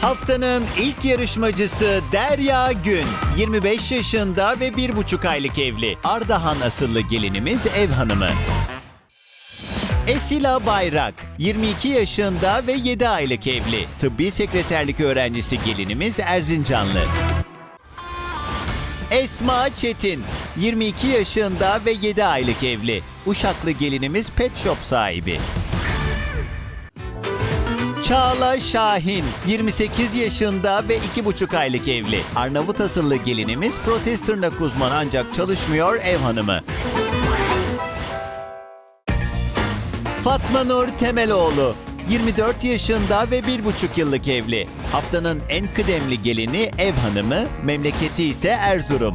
Haftanın ilk yarışmacısı Derya Gün. 25 yaşında ve 1,5 aylık evli. Ardahan asıllı gelinimiz ev hanımı. Esila Bayrak, 22 yaşında ve 7 aylık evli. Tıbbi sekreterlik öğrencisi gelinimiz Erzincanlı. Esma Çetin, 22 yaşında ve 7 aylık evli. Uşaklı gelinimiz pet shop sahibi. Çağla Şahin, 28 yaşında ve 2,5 aylık evli. Arnavut asıllı gelinimiz protez tırnak uzmanı ancak çalışmıyor ev hanımı. Fatma Nur Temeloğlu, 24 yaşında ve 1,5 yıllık evli. Haftanın en kıdemli gelini ev hanımı, memleketi ise Erzurum.